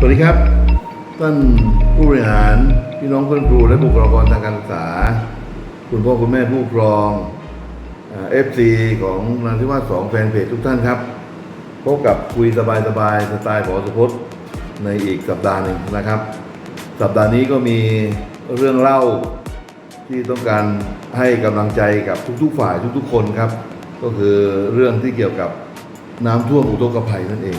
สวัสดีครับ ท่านผู้บริหารพี่น้องเพื่อนครูและบุคลากรทางการศึกษา คุณพ่อคุณแม่ผู้ปกครองเอฟซีของนางที่ว่าสองแฟนเพจทุกท่านครับพบกับคุยสบายสบายสไตล์ขอสุพจน์ในอีกสัปดาห์หนึ่งนะครับ สัปดาห์นี้ก็มีเรื่องเล่าที่ต้องการให้กำลังใจกับทุกๆฝ่ายทุกๆคนครับ ก็คือเรื่องที่เกี่ยวกับน้ำท่วมอุทกภัยนั่นเอง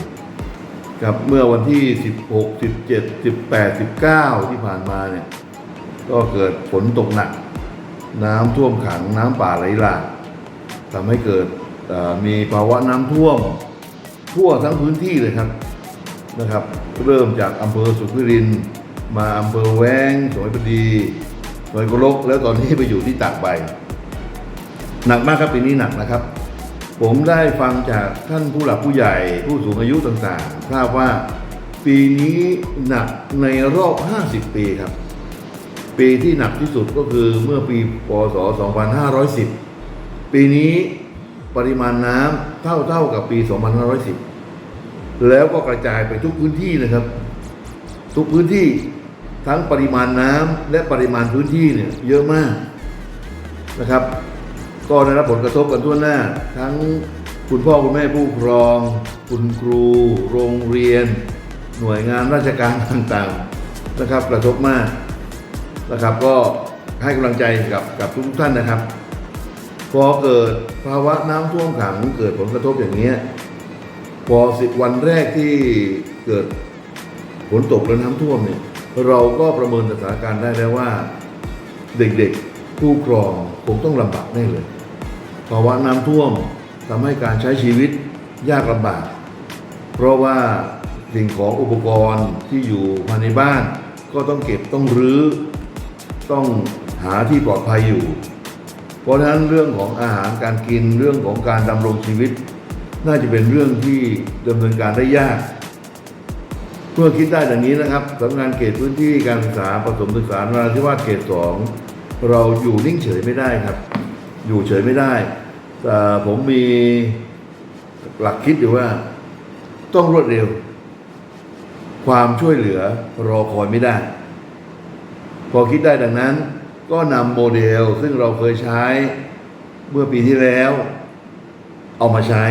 ครับเมื่อวันที่ 16 17 18 19 ที่ผ่านมาเนี่ยก็เกิดฝนตกหนัก น้ำท่วมขังน้ำป่าไหลหลากทำให้เกิดมีภาวะน้ำท่วมทั่วทั้งพื้นที่เลยครับนะครับ เริ่มจากอำเภอสุขิริน มาอำเภอแวงสวยปดีหน่วยกรกแล้วตอนนี้ไปอยู่ที่ตากใบ หนักมากครับปีนี้หนักนะครับ ผมได้ฟังจากท่านผู้หลักผู้ใหญ่ ผู้สูงอายุต่างๆ ทราบว่าปีนี้หนักในรอบ 50 ปีครับ ปีที่หนักที่สุดก็คือเมื่อปีพศ 2510 ปีนี้ปริมาณน้ำเท่าเท่ากับปี 2510 แล้วก็กระจายไปทุกพื้นที่นะครับ ทุกพื้นที่ทั้งปริมาณน้ำและปริมาณพื้นที่เนี่ยเยอะมากนะครับ ก็ได้รับผลกระทบกันทั่วหน้า ทั้งคุณพ่อคุณแม่ผู้ปกครอง คุณครู โรงเรียน หน่วยงานราชการต่างๆนะครับ กระทบมากนะครับ ก็ให้กำลังใจกับกับทุกๆท่านนะครับพอเกิดภาวะน้ำท่วมขังเกิดผลกระทบอย่างนี้ยพอสิบวันแรกที่เกิดฝนตกและน้ำท่วมเนี่ยเราก็ประเมินสถานการณ์ได้แล้วว่า เด็กๆผู้ครองคงต้องลำบากแน่เลย ภาวะน้ำท่วมทำให้การใช้ชีวิตยากลำบาก เพราะว่าสิ่งของอุปกรณ์ที่อยู่ภายในบ้าน ก็ต้องเก็บต้องรื้อ ต้องหาที่ปลอดภัยอยู่ เพราะฉะนั้นเรื่องของอาหารการกินเรื่องของการดำรงชีวิต น่าจะเป็นเรื่องที่ดำเนินการได้ยากเมื่อคิดได้อย่างนี้นะครับสำนักงานเขตพื้นที่การศึกษาประถมศึกษานราธิวาสเขตสองเราอยู่นิ่งเฉยไม่ได้ครับ อยู่เฉยไม่ได้ ผมมีหลักคิดอยู่ว่า ต้องรวดเร็ว ความช่วยเหลือรอคอยไม่ได้ พอคิดได้ดังนั้น ก็นำโมเดลซึ่งเราเคยใช้เมื่อปีที่แล้ว เอามาใช้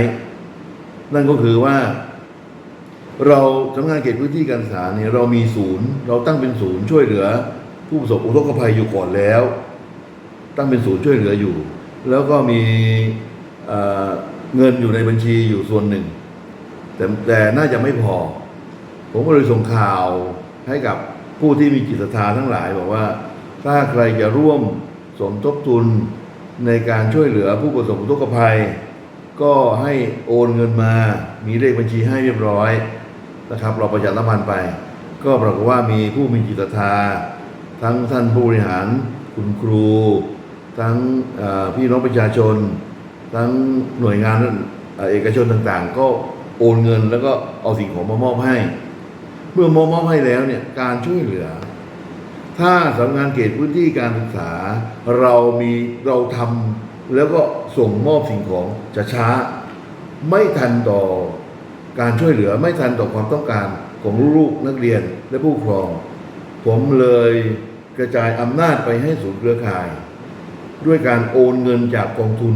นั่นก็คือว่า เราสำนักงานเขตพื้นที่การศึกษาเนี่ยเรามีศูนย์ เราตั้งเป็นศูนย์ช่วยเหลือ ผู้ประสบอุทกภัยอยู่ก่อนแล้ว ตั้งเป็นศูนย์ช่วยเหลืออยู่ แล้วก็มีเเงินอยู่ในบัญชีอยู่ส่วนหนึ่ง แต่แต่น่าจะไม่พอ ผมก็เลยส่งข่าวให้กับผู้ที่มีจิตศรัทธาทั้งหลายบอกว่า ถ้าใครจะร่วมสมทบทุนในการช่วยเหลือผู้ประสบอุทกภัย ก็ให้โอนเงินมา มีเลขบัญชีให้เรียบร้อยนะครับ เราประชาสัมพันธ์ไป ก็ปรากฏว่ามีผู้มีจิตศรัทธา ทั้งท่านผู้บริหารคุณครู ทั้งพี่น้องประชาชน ทั้งหน่วยงานเอกชนต่างๆ ก็โอนเงินแล้วก็เอาสิ่งของมามอบให้ เมื่อมามอบให้แล้วเนี่ยการช่วยเหลือ ถ้าสำนักงานเขตพื้นที่การศึกษา เรามีเราทำแล้วก็ส่งมอบสิ่งของจะช้า ไม่ทันต่อการช่วยเหลือไม่ทันต่อความต้องการของลูกๆนักเรียนและผู้ปกครอง ผมเลยกระจายอำนาจไปให้ศูนย์เครือข่าย ด้วยการโอนเงินจากกองทุน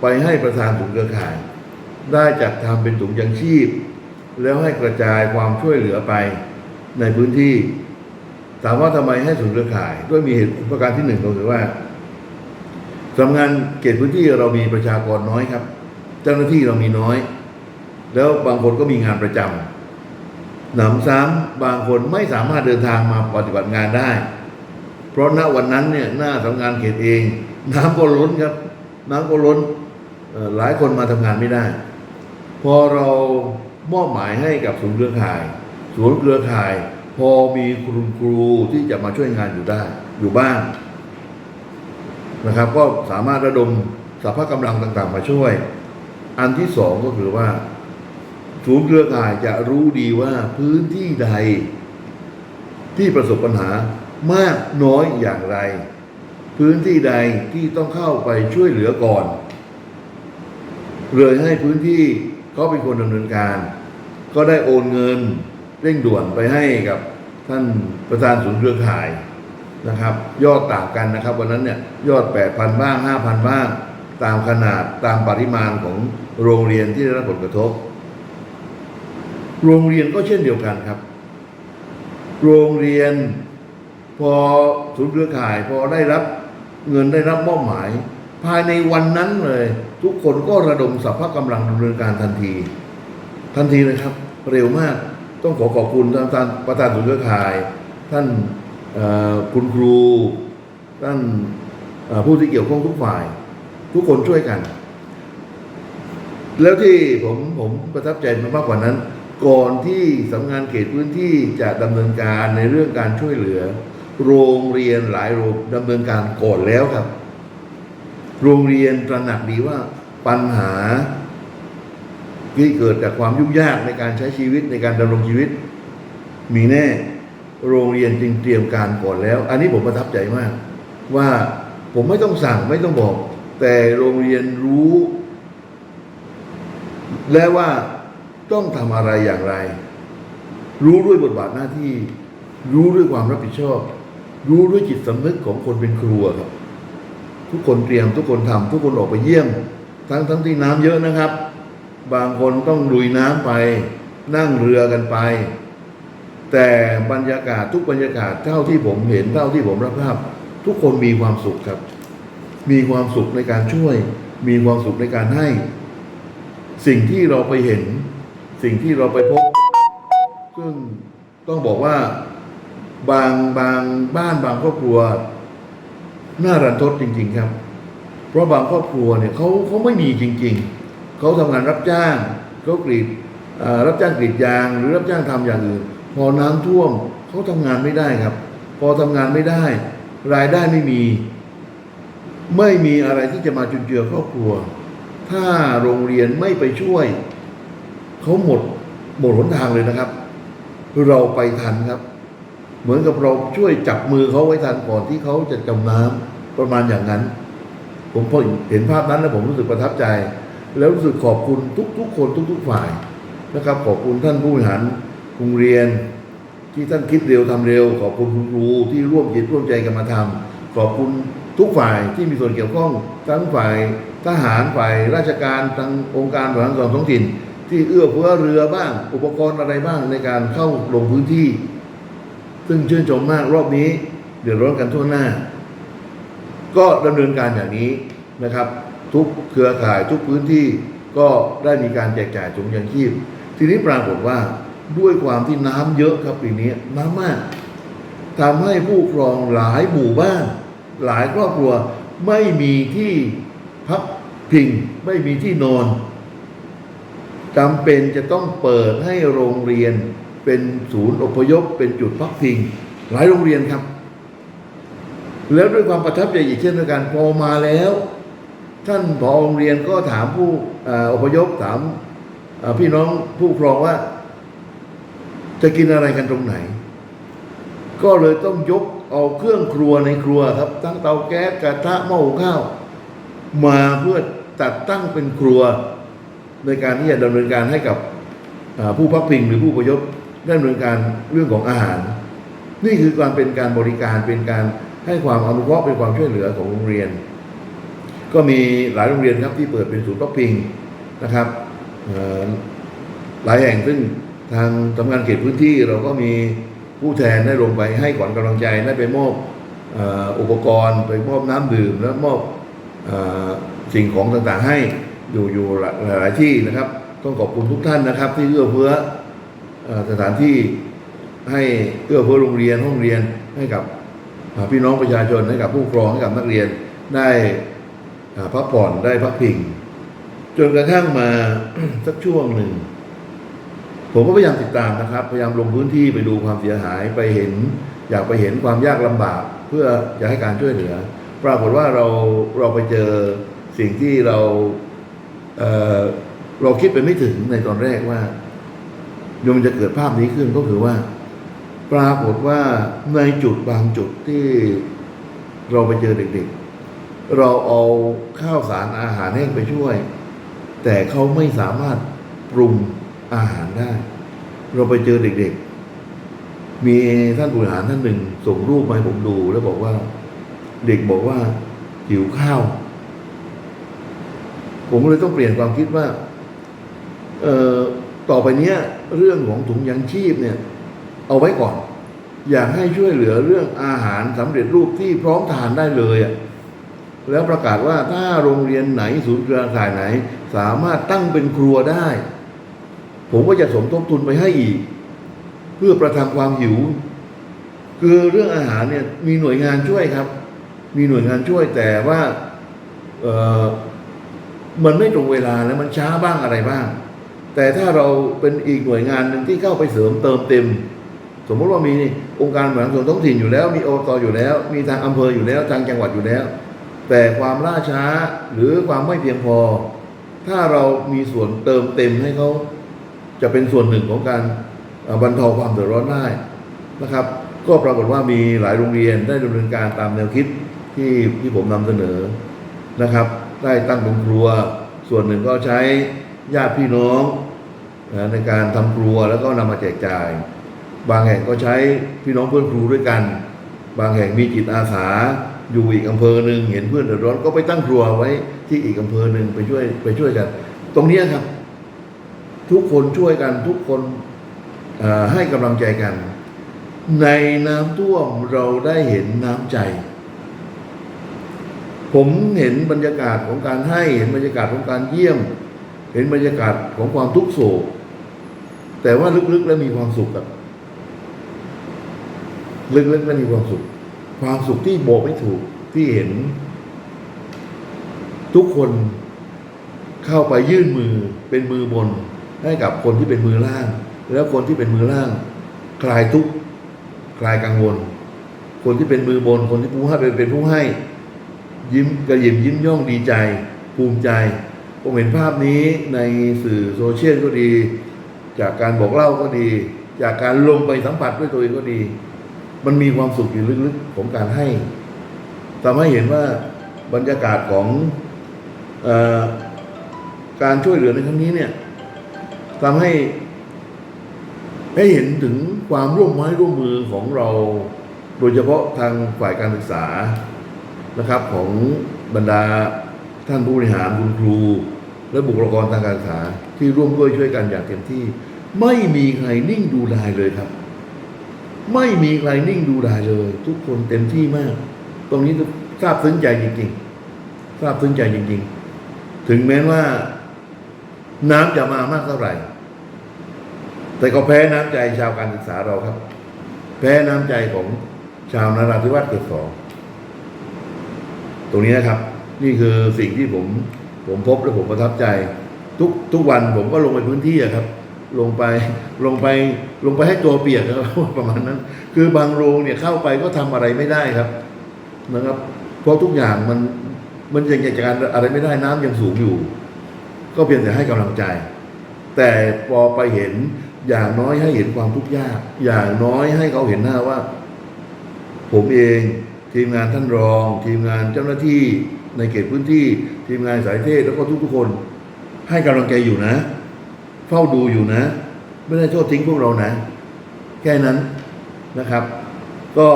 ไปให้ประธานศูนย์เครือข่าย ได้จัดทำเป็นถุงยังชีพ แล้วให้กระจายความช่วยเหลือไปในพื้นที่ ถามว่าทำไมให้ศูนย์เครือข่าย ด้วยมีเหตุประการที่หนึ่งก็คือว่าสำนักงานเขตพื้นที่เรามีประชากรน้อยครับ เจ้าหน้าที่เรามีน้อย แล้วบางคนก็มีงานประจำหนำซ้ำบางคนไม่สามารถเดินทางมาปฏิบัติงานได้ เพราะณวันนั้นเนี่ยหน้าสำนักงานเขตเอง น้ำก็ล้นครับ น้ำก็ล้นหลายคนมาทำงานไม่ได้ พอเรามอบหมายให้กับศูนย์เครือข่ายศูนย์เครือข่าย พอมีคุณครูที่จะมาช่วยงานอยู่ได้ อยู่บ้างนะครับ ก็สามารถระดมสภาพกำลังต่างๆ มาช่วย อันที่สองก็คือว่า ศูนย์เครือข่ายจะรู้ดีว่าพื้นที่ใด ที่ประสบปัญหามากน้อยอย่างไร พื้นที่ใดที่ต้องเข้าไปช่วยเหลือก่อน เลยให้พื้นที่เขาเป็นคนดำเนินการ ก็ได้โอนเงินเร่งด่วนไปให้กับท่านประธานศูนย์เครือข่ายนะครับ ยอดต่างกันนะครับ วันนั้นเนี่ยยอด 8,000 บ้าง 5,000 บ้าง ตามขนาดตามปริมาณของโรงเรียนที่ได้รับผลกระทบ โรงเรียนก็เช่นเดียวกันครับ โรงเรียนพอศูนย์เครือข่ายพอได้รับ เงินได้รับมอบหมาย ภายในวันนั้นเลย ทุกคนก็ระดมสัพพกำลังดำเนินการทันที ทันทีเลยครับ เร็วมากต้องขอขอบคุณท่านท่านประธานศูนย์เครือข่าย ท่านคุณครู ท่านผู้ที่เกี่ยวข้องทุกฝ่าย ทุกคนช่วยกัน แล้วที่ผมผมประทับใจมากกว่านั้น ก่อนที่สำนักงานเขตพื้นที่จะดำเนินการในเรื่องการช่วยเหลือ โรงเรียนหลายโรงดำเนินการก่อนแล้วครับ โรงเรียนตระหนักดีว่าปัญหาที่เกิดจากความยุ่งยากในการใช้ชีวิตในการดำรงชีวิต มีแน่โรงเรียนจึงเตรียมการก่อนแล้ว อันนี้ผมประทับใจมาก ว่าผมไม่ต้องสั่งไม่ต้องบอก แต่โรงเรียนรู้ และว่าต้องทำอะไรอย่างไร รู้ด้วยบทบาทหน้าที่ รู้ด้วยความรับผิดชอบ รู้ด้วยจิตสำนึกของคนเป็นครัวครับ ทุกคนเตรียมทุกคนทำทุกคนออกไปเยี่ยม ทั้งทั้งที่น้ำเยอะนะครับ บางคนต้องลุยน้ำไป นั่งเรือกันไป แต่บรรยากาศทุกบรรยากาศเท่าที่ผมเห็นเท่าที่ผมรับภาพ ทุกคนมีความสุขครับ มีความสุขในการช่วย มีความสุขในการให้ สิ่งที่เราไปเห็น สิ่งที่เราไปพบ ซึ่งต้องบอกว่า บางบางบ้านบางครอบครัวน่ารันทดจริง ๆ ครับ เพราะบางครอบครัวเนี่ยเขาเขาไม่มีจริง ๆ เขาทำงานรับจ้างเขากรีดรับจ้างกรีดยาง หรือรับจ้างทำอย่างอื่นพอน้ำท่วมเขาทำงานไม่ได้ครับ พอทำงานไม่ได้ รายได้ไม่มี ไม่มีอะไรที่จะมาจุนเจือครอบครัว ถ้าโรงเรียนไม่ไปช่วย เขาหมดหมดหนทางเลยนะครับ เราไปทันครับ เหมือนกับเราช่วยจับมือเขาไว้ทันก่อนที่เขาจะจมน้ำประมาณอย่างนั้น ผมพอเห็นภาพนั้นแล้วผมรู้สึกประทับใจ แล้วรู้สึกขอบคุณทุก ๆ คนทุก ๆฝ่ายนะครับ ขอบคุณท่านผู้บริหารโรงเรียน ที่ท่านคิดเร็วทำเร็ว ขอบคุณคุณครูที่ร่วมจิตร่วมใจกันมาทำขอบคุณทุกฝ่ายที่มีส่วนเกี่ยวข้องทั้งฝ่ายทหารฝ่ายราชการทั้งองค์การบริหารส่วนท้องถิ่น ที่เอื้อเฟื้อเรือบ้าง อุปกรณ์อะไรบ้างในการเข้าลงพื้นที่ ซึ่งชื่นชมมากรอบนี้เดือดร้อนกันทั่วหน้า ก็ดำเนินการอย่างนี้นะครับ ทุกเครือข่ายทุกพื้นที่ก็ได้มีการแจกจ่ายถุงยางชีพ ทีนี้ปรากฏว่าด้วยความที่น้ำเยอะครับปีนี้น้ำมากทำให้ผู้ครองหลายหมู่บ้าน หลายครอบครัวไม่มีที่พักพิงไม่มีที่นอนจำเป็นจะต้องเปิดให้โรงเรียน เป็นศูนย์อพยพ เป็นจุดพักพิง หลายโรงเรียนครับ แล้วด้วยความประทับใจอีกเช่นเดียวกันพอมาแล้ว ท่านผอโรงเรียนก็ถามผู้อพยพถามพี่น้องผู้ปกครองว่า จะกินอะไรกันตรงไหน ก็เลยต้องยกเอาเครื่องครัวในครัวครับ ทั้งเตาแก๊สกระทะหม้อหุงข้าว มาเพื่อจัดตั้งเป็นครัวในการที่จะดำเนินการให้กับผู้พักพิงหรือผู้อพยพ ดำเนินการเรื่องของอาหาร นี่คือการเป็นการบริการเป็นการให้ความอนุเคราะห์เป็นความช่วยเหลือของโรงเรียน ก็มีหลายโรงเรียนครับที่เปิดเป็นศูนย์พักพิงนะครับหลายแห่งซึ่งทางสำนักงานเขตพื้นที่เราก็มีผู้แทนได้ลงไปให้ขวัญกำลังใจได้ไปมอบอ,อุปกรณ์ ไปมอบน้ำดื่มและมอบอสิ่งของต่างๆให้อยู่อยู่หลายที่นะครับ ต้องขอบคุณทุกท่านนะครับ ที่เอื้อเฟื้อ สถานที่ให้เอื้อเฟื้อโรงเรียนห้องเรียนให้กับพี่น้องประชาชนให้กับผู้ปกครองให้กับนักเรียนได้พักผ่อนได้พักพิง จนกระทั่งมาสักช่วงหนึ่ง ผมก็พยายามติดตามนะครับ พยายามลงพื้นที่ไปดูความเสียหายไปเห็น อยากไปเห็นความยากลำบาก เพื่อจะให้การช่วยเหลือ ปรากฏว่าเราเราไปเจอสิ่งที่เราเเราคิดไปไม่ถึงในตอนแรกว่า โยมจะเกิดภาพนี้ขึ้นก็คือว่า ปรากฏว่าในจุดบางจุดที่เราไปเจอเด็กๆ เราเอาข้าวสารอาหารแห้งไปช่วย แต่เขาไม่สามารถปรุงอาหารได้ เราไปเจอเด็กๆ มีท่านผู้บริหารท่านหนึ่ง ส่งรูปมาให้ผมดูแล้วบอกว่า เด็กบอกว่าหิวข้าว ผมเลยต้องเปลี่ยนความคิดว่า เอ่อต่อไปเนี้ย เรื่องของถุงยังชีพเนี่ยเอาไว้ก่อน อยากให้ช่วยเหลือเรื่องอาหารสำเร็จรูปที่พร้อมทานได้เลยอะแล้วประกาศว่าถ้าโรงเรียนไหนศูนย์เครือข่ายไหน สามารถตั้งเป็นครัวได้ ผมก็จะสมทบทุนไปให้อีก เพื่อประทังความหิว คือเรื่องอาหารเนี่ยมีหน่วยงานช่วยครับ มีหน่วยงานช่วยแต่ว่าเออมันไม่ตรงเวลาแล้วมันช้าบ้างอะไรบ้าง แต่ถ้าเราเป็นอีกหน่วยงานหนึ่งที่เข้าไปเสริมเติมเต็ม สมมติว่ามีองค์การบริหารส่วนท้องถิ่นอยู่แล้ว มีอบตอยู่แล้ว มีทางอำเภออยู่แล้วทางจังหวัดอยู่แล้ว แต่ความล่าช้าหรือความไม่เพียงพอ ถ้าเรามีส่วนเติมเต็มให้เขาจะเป็นส่วนหนึ่งของการบรรเทาความเดือดร้อนได้นะครับ ก็ปรากฏว่ามีหลายโรงเรียนได้ดำเนินการตามแนวคิดที่ที่ผมนำเสนอนะครับ ได้ตั้งเป็นครัว ส่วนหนึ่งก็ใช้ญาติพี่น้อง ในการทำครัวแล้วก็นำมาแจกจ่าย บางแห่งก็ใช้พี่น้องเพื่อนครูด้วยกัน บางแห่งมีจิตอาสาอยู่อีกอำเภอหนึ่งเห็นเพื่อนเดือดร้อนก็ไปตั้งครัวไว้ที่อีกอำเภอหนึ่งไปช่วยไปช่วยกัน ตรงนี้ครับ ทุกคนช่วยกันทุกคนให้กำลังใจกัน ในน้ำท่วมเราได้เห็นน้ำใจ ผมเห็นบรรยากาศของการให้เห็นบรรยากาศของการเยี่ยม เห็นบรรยากาศของความทุกข์โศก แต่ว่าลึกๆแล้วมีความสุขกับ ลึกๆแล้วมีความสุข ความสุขที่บอกไม่ถูกที่เห็น ทุกคนเข้าไปยื่นมือเป็นมือบน ให้กับคนที่เป็นมือล่าง แล้วคนที่เป็นมือล่าง คลายทุกข์คลายกังวล คนที่เป็นมือบน คนที่ผู้ให้เป็นเป็นผู้ให้ ยิ้มกระยิมยิ้มย่องดีใจ ภูมิใจผมเห็นภาพนี้ในสื่อโซเชียลก็ดี จากการบอกเล่าก็ดี จากการลงไปสัมผัสด้วยตัวเองก็ดี มันมีความสุขอยู่ลึกๆของการให้ทำให้เห็นว่าบรรยากาศของออการช่วยเหลือในครั้งนี้เนี่ยทำให้ให้เห็นถึงความร่วมไม้ร่วมมือของเรา โดยเฉพาะทางฝ่ายการศึกษานะครับ ของบรรดาท่านผู้บริหารคุณครู และบุคลากรทางการศึกษาที่ร่วมด้วยช่วยกันอย่างเต็มที่ ไม่มีใครนิ่งดูดายเลยครับ ไม่มีใครนิ่งดูดายเลย ทุกคนเต็มที่มาก ตรงนี้ทราบซึ้งใจจริงๆทราบซึ้งใจจริง ๆ ถึงแม้ว่า น้ำจะมามากเท่าไหร่ แต่ก็แพ้น้ำใจชาวการศึกษาเราครับ แพ้น้ำใจของชาวนราธิวาสเกิดสองตรงนี้นะครับ นี่คือสิ่งที่ผมผมพบและผมประทับใจ ทุกทุกวันผมก็ลงไปพื้นที่ครับ ลงไปลงไปลงไปให้ตัวเปียกครับประมาณนั้น คือบางโรงเนี่ยเข้าไปก็ทำอะไรไม่ได้ครับนะครับ เพราะทุกอย่างมันมันยังจัดการอะไรไม่ได้น้ำยังสูงอยู่ ก็เพียงแต่ให้กำลังใจ แต่พอไปเห็นอย่างน้อยให้เห็นความทุกข์ยาก อย่างน้อยให้เขาเห็นหน้าว่า ผมเองทีมงานท่านรอง ทีมงานเจ้าหน้าที่ในเขตพื้นที่ทีมงานสายเทศแล้วก็ทุกๆคน ให้กำลังใจอยู่นะ เฝ้าดูอยู่นะ ไม่ได้โทษทิ้งพวกเรานะ แค่นั้นนะครับ ก็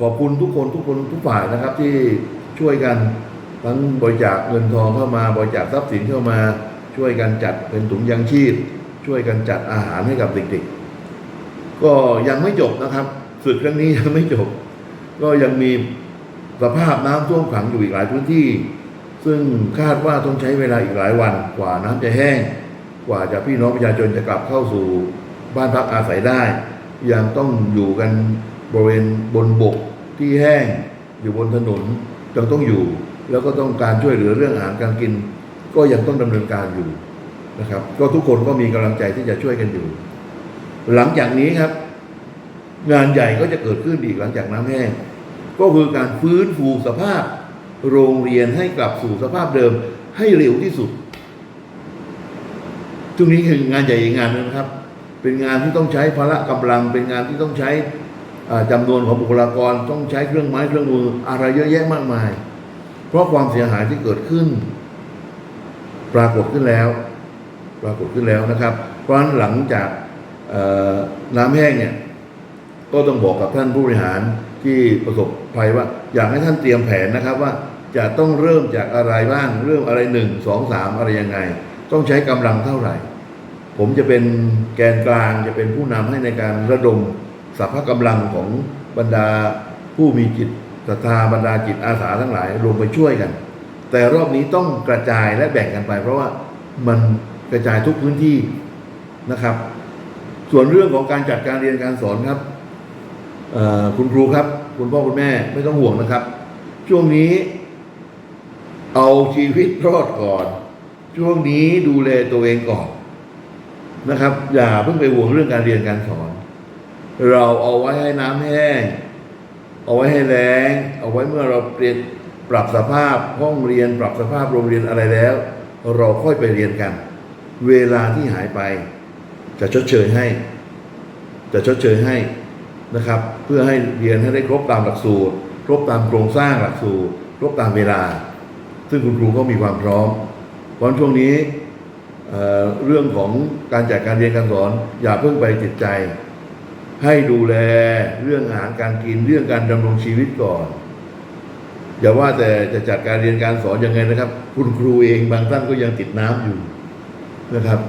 ขอบคุณทุกคนทุกคนทุกฝ่ายนะครับ ที่ช่วยกันทั้งบริจาคเงินทองเข้ามาบริจาคทรัพย์สินเข้ามา ช่วยกันจัดเป็นถุงยังชีพ ช่วยกันจัดอาหารให้กับเด็กๆ ก็ยังไม่จบนะครับศึกครั้งนี้ยังไม่จบ ก็ยังมีสภาพน้ำท่วมขังอยู่อีกหลายพื้นที่ ซึ่งคาดว่าต้องใช้เวลาอีกหลายวันกว่าน้ำจะแห้ง กว่าจะพี่น้องประชาชนจะกลับเข้าสู่บ้านพักอาศัยได้ ยังต้องอยู่กันบริเวณบนบกที่แห้งอยู่บนถนนยังต้องอยู่ แล้วก็ต้องการช่วยเหลือเรื่องอาหารการกิน ก็ยังต้องดำเนินการอยู่นะครับ ก็ทุกคนก็มีกำลังใจที่จะช่วยกันอยู่ หลังจากนี้ครับ งานใหญ่ก็จะเกิดขึ้นอีกหลังจากน้ำแห้งก็คือการฟื้นฟูสภาพ โรงเรียนให้กลับสู่สภาพเดิมให้เร็วที่สุด ตรงนี้คืองานใหญ่งานหนึงนะครับ เป็นงานที่ต้องใช้พละกำลัง เป็นงานที่ต้องใช้จำานวนของบุคลากร ต้องใช้เครื่องไม้เครื่องมืออะไรเยอะแยะมากมาย เพราะความเสียหายที่เกิดขึ้น ปรากฏขึ้นแล้ว ปรากฏขึ้นแล้วนะครับ เพราะฉะนั้นหลังจากน้ำแห้งเนี่ยก็ต้องบอกกับท่านผู้บริหารที่ประสบภัยว่า อยากให้ท่านเตรียมแผนนะครับว่าจะต้องเริ่มจากอะไรบ้างเริ่มอะไรหนึ่งสองสามอะไรยังไง ต้องใช้กำลังเท่าไหร่ ผมจะเป็นแกนกลางจะเป็นผู้นำให้ในการระดมสรรพกำลังของบรรดาผู้มีจิตศรัทธาบรรดาจิตอาสาทั้งหลายลงไปช่วยกัน แต่รอบนี้ต้องกระจายและแบ่งกันไป เพราะว่ามันกระจายทุกพื้นที่นะครับ ส่วนเรื่องของการจัดการเรียนการสอนครับคุณครูครับ คุณพ่อคุณแม่ไม่ต้องห่วงนะครับ ช่วงนี้เอาชีวิตรอดก่อน ช่วงนี้ดูแลตัวเองก่อน นะครับ อย่าเพิ่งไปห่วงเรื่องการเรียนการสอน เราเอาไว้ให้น้ำแห้ง เอาไว้ให้แรงเอาไว้เมื่อเราเปลี่ยนปรับสภาพห้องเรียน ปรับสภาพโรงเรียนอะไรแล้ว เราค่อยไปเรียนกัน เวลาที่หายไป จะชดเชยให้ จะชดเชยให้นะครับ เพื่อให้เรียนให้ได้ครบตามหลักสูตรครบตามโครงสร้างหลักสูตรครบตามเวลา ซึ่งคุณครูก็มีความพร้อมเพราะช่วงนี้ เรื่องของการจัดการเรียนการสอน อย่าเพิ่งไปติดใจ ให้ดูแลเรื่องอาหารการกินเรื่องการดำรงชีวิตก่อน อย่าว่าแต่จะจัดการเรียนการสอนยังไงนะครับ คุณครูเองบางท่านก็ยังติดน้ำอยู่นะครับ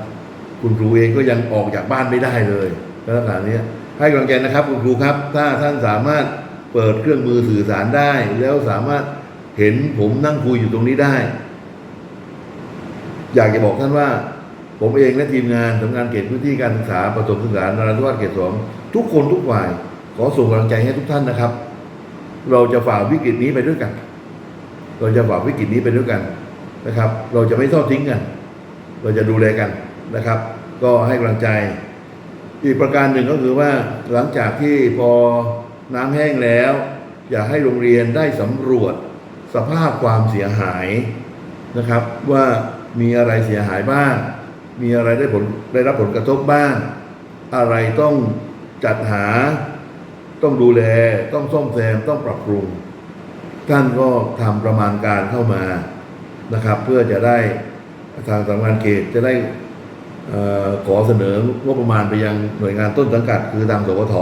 คุณครูเองก็ยังออกจากบ้านไม่ได้เลยลักษณะนี้ให้กำลังใจนะครับ คุณครูครับ ถ้าท่านสามารถเปิดเครื่องมือสื่อสารได้ แล้วสามารถเห็นผมนั่งคุยอยู่ตรงนี้ได้ อยากจะบอกท่านว่า ผมเองและทีมงานสำนักงานเขตพื้นที่การศึกษาประถมศึกษานราธิวาสเขตสองทุกคนทุกฝ่าย ขอส่งกำลังใจให้ทุกท่านนะครับ เราจะฝ่าวิกฤตนี้ไปด้วยกัน เราจะฝ่าวิกฤตนี้ไปด้วยกันนะครับ เราจะไม่ทอดทิ้งกัน เราจะดูแลกันนะครับ ก็ให้กำลังใจ อีกประการหนึ่งก็คือว่าหลังจากที่พอน้ำแห้งแล้ว อยากให้โรงเรียนได้สำรวจสภาพความเสียหายนะครับว่า มีอะไรเสียหายบ้าง มีอะไรได้ผลได้รับผลกระทบบ้าง อะไรต้องจัดหา ต้องดูแล ต้องซ่อมแซม ต้องปรับปรุง ท่านก็ทำประมาณการเข้ามานะครับ เพื่อจะได้ทางสำนักงานเขตจะได้ขอเสนองบประมาณไปยังหน่วยงานต้นสังกัด คือทางสวท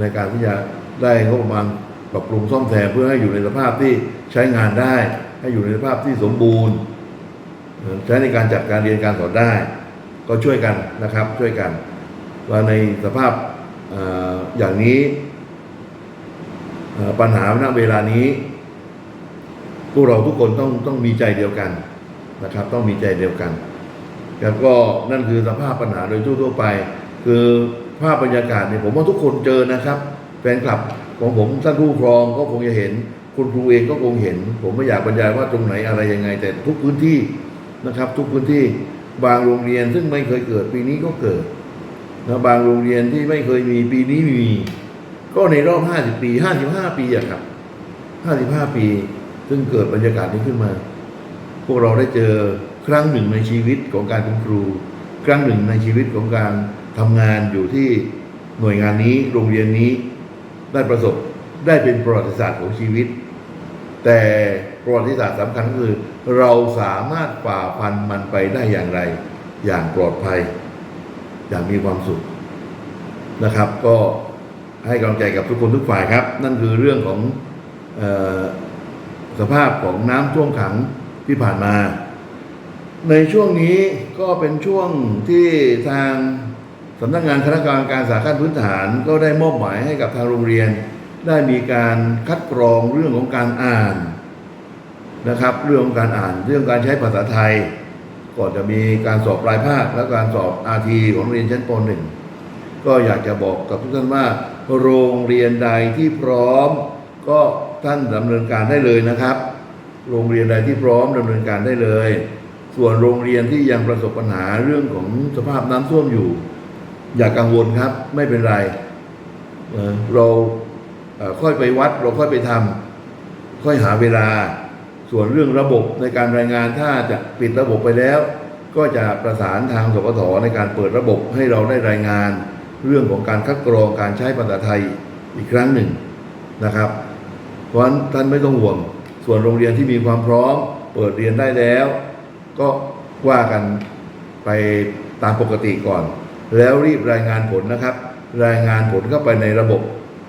ในการที่จะได้งบประมาณปรับปรุงซ่อมแซมเพื่อให้อยู่ในสภาพที่ใช้งานได้ ให้อยู่ในสภาพที่สมบูรณ์ ใช้ในการจัดการเรียนการสอนได้ ก็ช่วยกันนะครับช่วยกัน ว่าในสภาพออย่างนี้ปัญหาณเวลานี้ พวกเราทุกคนต้องต้องมีใจเดียวกันนะครับ ต้องมีใจเดียวกันแล้วก็นั่นคือสภาพปัญหาโดยทั่วไป คือภาพบรรยากาศเนี่ยผมว่าทุกคนเจอนะครับแฟนคลับของผมท่านผู้ครองก็คงจะเห็น คุณครูเองก็คงเห็น ผมไม่อยากบรรยายว่าตรงไหนอะไรยังไง แต่ทุกพื้นที่ นะครับ ทุกพื้นที่บางโรงเรียนซึ่งไม่เคยเกิดปีนี้ก็เกิดนะบางโรงเรียนที่ไม่เคยมีปีนี้มี ก็ในรอบ 50 ปี 55 ปีอะครับ 55 ปี ซึ่งเกิดบรรยากาศนี้ขึ้นมา พวกเราได้เจอครั้งหนึ่งในชีวิตของการเป็นครู ครั้งหนึ่งในชีวิตของการทำงานอยู่ที่หน่วยงานนี้โรงเรียนนี้ได้ประสบได้เป็นประวัติศาสตร์ของชีวิต แต่ ประวัติศาสตร์สำคัญก็คือ เราสามารถฝ่าฟันมันไปได้อย่างไร อย่างปลอดภัย อย่างมีความสุขนะครับ ก็ให้กำลังใจกับทุกคนทุกฝ่ายครับ นั่นคือเรื่องของออสภาพของน้ำท่วมขังที่ผ่านมา ในช่วงนี้ก็เป็นช่วงที่ทางสำนักงานคณะกรรมการสาขาพื้นฐานก็ได้มอบหมายให้กับทางโรงเรียน ได้มีการคัดกรองเรื่องของการอ่าน นะครับ เรื่องของการอ่านเรื่องการใช้ภาษาไทยก่อนจะมีการสอบปลายภาคและการสอบอาทีของโรงเรียนชั้นป .1 ก็อยากจะบอกกับทุกท่านว่า โรงเรียนใดที่พร้อม ก็ท่านดำเนินการได้เลยนะครับ โรงเรียนใดที่พร้อมดำเนินการได้เลย ส่วนโรงเรียนที่ยังประสบปัญหาเรื่องของสภาพน้ำท่วมอยู่ อย่ากังวลครับ ไม่เป็นไรเราค่อยไปวัดเราค่อยไปทำค่อยหาเวลา ส่วนเรื่องระบบในการรายงานถ้าจะปิดระบบไปแล้ว ก็จะประสานทางสปทในการเปิดระบบให้เราได้รายงาน เรื่องของการคัดกรองการใช้ภาษาไทยอีกครั้งหนึ่งนะครับ เพราะฉะนั้นท่านไม่ต้องห่วง ส่วนโรงเรียนที่มีความพร้อม เปิดเรียนได้แล้ว ก็ว่ากันไปตามปกติก่อน แล้วรีบรายงานผลนะครับ รายงานผลเข้าไปในระบบ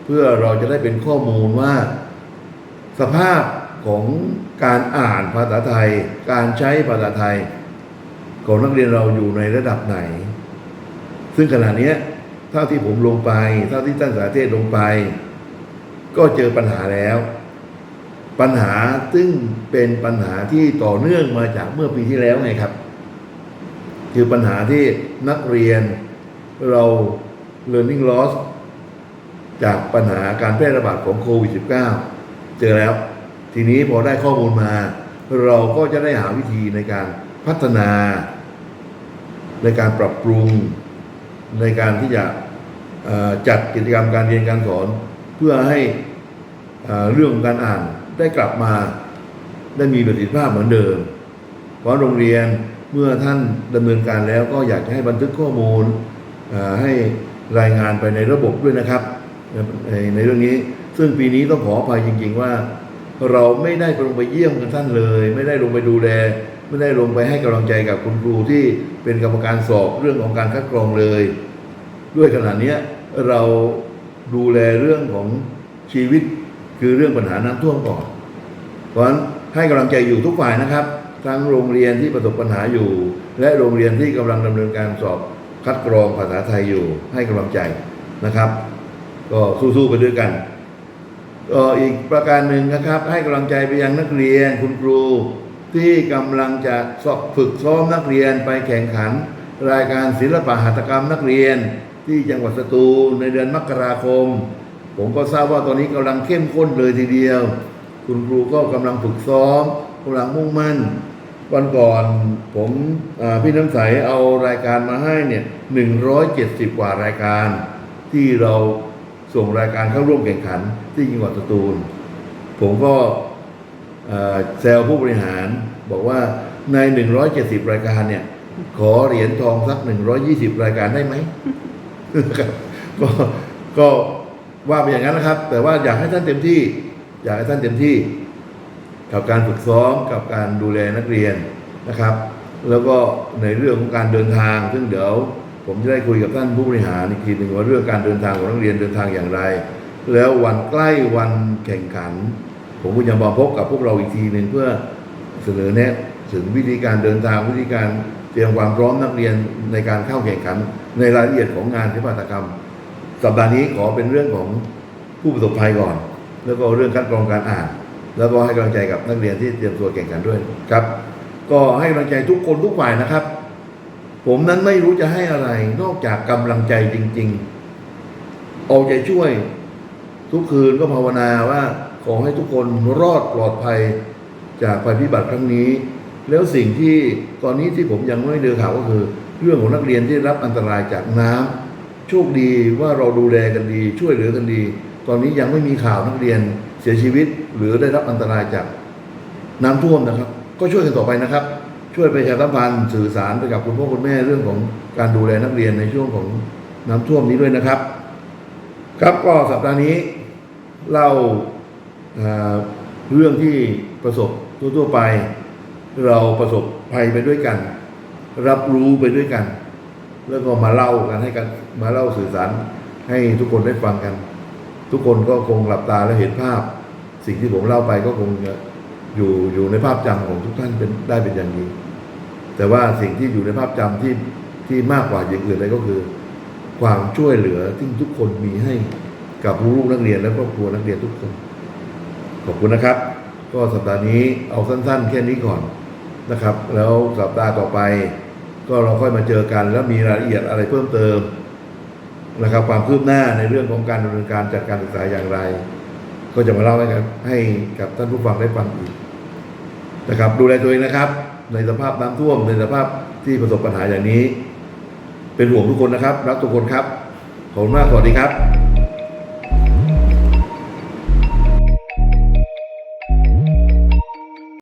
เพื่อเราจะได้เป็นข้อมูลว่า สภาพ ของการอ่านภาษาไทย การใช้ภาษาไทย ของนักเรียนเราอยู่ในระดับไหน ซึ่งขณะนี้เท่าที่ผมลงไป เท่าที่ท่านสาเทศลงไป ก็เจอปัญหาแล้ว ปัญหาซึ่งเป็นปัญหาที่ต่อเนื่องมาจากเมื่อปีที่แล้วไงครับ คือปัญหาที่นักเรียนเรา learning loss จากปัญหาการแพร่ระบาดของโควิด -19 เจอแล้ว ทีนี้พอได้ข้อมูลมา เราก็จะได้หาวิธีในการพัฒนา ในการปรับปรุง ในการที่จะจัดกิจกรรมการเรียนการสอน เพื่อให้เอ่อเรื่องการอ่านได้กลับมาได้มีประสิทธิภาพเหมือนเดิม เพราะโรงเรียนเมื่อท่านดำเนินการแล้วก็อยากจะให้บันทึกข้อมูลให้รายงานไปในระบบด้วยนะครับในเรื่องนี้ซึ่งปีนี้ต้องขออภัยจริง ๆ ว่า เราไม่ได้ลงไปเยี่ยมกันท่านเลย ไม่ได้ลงไปดูแล ไม่ได้ลงไปให้กำลังใจกับคุณครูที่เป็นกรรมการสอบเรื่องของการคัดกรองเลย ด้วยขนาดนี้เราดูแลเรื่องของชีวิตคือเรื่องปัญหาน้ำท่วมก่อนเพราะฉะนั้นให้กำลังใจอยู่ทุกฝ่ายนะครับ ทั้งโรงเรียนที่ประสบปัญหาอยู่ และโรงเรียนที่กำลังดำเนินการสอบคัดกรองภาษาไทยอยู่ ให้กำลังใจนะครับ ก็สู้ๆไปด้วยกัน อีกประการหนึ่งนะครับ ให้กำลังใจไปยังนักเรียนคุณครู ที่กำลังจะสอบฝึกซ้อมนักเรียนไปแข่งขัน รายการศิลปะหัตถกรรมนักเรียน ที่จังหวัดสตูลในเดือนมกราคม ผมก็ทราบว่าตอนนี้กำลังเข้มข้นเลยทีเดียว คุณครูก็กำลังฝึกซ้อมกำลังมุ่งมั่น วันก่อนผมพี่น้ำใสเอารายการมาให้เนี่ยหนึ่งร้อยเจ็ดสิบกว่ารายการที่เรา ส่งรายการเข้าร่วมแข่งขันที่จังหวัดสตูล ผมก็เอ่อแซวผู้บริหารบอกว่าใน 170 รายการเนี่ย ขอเหรียญทองสัก 120 รายการได้ไหมก็ก็ว่าไปอย่างนั้นนะครับ แต่ว่าอยากให้ท่านเต็มที่ อยากให้ท่านเต็มที่ กับการฝึกซ้อมกับการดูแลนักเรียนนะครับ แล้วก็ในเรื่องของการเดินทาง ซึ่งเดี๋ยว ผมจะได้คุยกับท่านผู้บริหารอีกทีหนึ่งว่าเรื่องการเดินทางของนักเรียนเดินทางอย่างไร แล้ววันใกล้วันแข่งขัน ผมก็จะมาพบกับพวกเราอีกทีหนึ่งเพื่อเสนอแนะถึงวิธีการเดินทางวิธีการเตรียมความพร้อมนักเรียนในการเข้าแข่งขัน ในรายละเอียดของงานศิลปกรรม สัปดาห์นี้ขอเป็นเรื่องของผู้ประสบภัยก่อน แล้วก็เรื่องคัดกรองการอ่าน แล้วก็ให้กำลังใจกับนักเรียนที่เตรียมตัวแข่งขันด้วยครับ ก็ให้กำลังใจทุกคนทุกฝ่ายนะครับ ผมนั้นไม่รู้จะให้อะไร นอกจากกำลังใจจริง ๆ เอาใจช่วย ทุกคืนก็ภาวนาว่าขอให้ทุกคนรอดปลอดภัยจากภัยพิบัติครั้งนี้ แล้วสิ่งที่ตอนนี้ที่ผมยังไม่เดือข่าวก็คือ เรื่องของนักเรียนที่รับอันตรายจากน้ำโชคดีว่าเราดูแลกันดี ช่วยเหลือกันดี ตอนนี้ยังไม่มีข่าวนักเรียนเสียชีวิต หรือได้รับอันตรายจากน้ำท่วมนะครับ ก็ช่วยกันต่อไปนะครับ ช่วยประชาสัมพันธ์สื่อสารไปกับคุณพ่อคุณแม่เรื่องของการดูแลนักเรียนในช่วงของน้ำท่วมนี้ด้วยนะครับ ครับก็สัปดาห์นี้เล่าเรื่องที่ประสบทั่วๆไป เราประสบภัยไปด้วยกัน รับรู้ไปด้วยกัน แล้วก็มาเล่ากันให้กันมาเล่าสื่อสารให้ทุกคนได้ฟังกัน ทุกคนก็คงหลับตาแล้วเห็นภาพ สิ่งที่ผมเล่าไปก็คงจะ อยู่อยู่ในภาพจำของทุกท่านเป็นได้เป็นอย่างดีแต่ว่าสิ่งที่อยู่ในภาพจำที่ที่มากกว่าอย่างอื่นเลยก็คือ ความช่วยเหลือที่ทุกคนมีให้กับลูกนักเรียนและครอบครัวนักเรียนทุกคน ขอบคุณนะครับ ก็สัปดาห์นี้เอาสั้น ๆ แค่นี้ก่อนนะครับ แล้วสัปดาห์ต่อไป ก็เราค่อยมาเจอกันแล้วมีรายละเอียดอะไรเพิ่มเติมนะครับ ความคืบหน้าในเรื่องของการดำเนินการจัดการศึกษาอย่างไร ก็จะมาเล่าให้กับให้กับท่านผู้ฟังได้ฟังอีก นะครับ ดูแลตัวเองนะครับ ในสภาพน้ำท่วมในสภาพที่ประสบปัญหาอย่างนี้ เป็นห่วงทุกคนนะครับ รักทุกคนครับขอบคุณมากสวัสดีครับ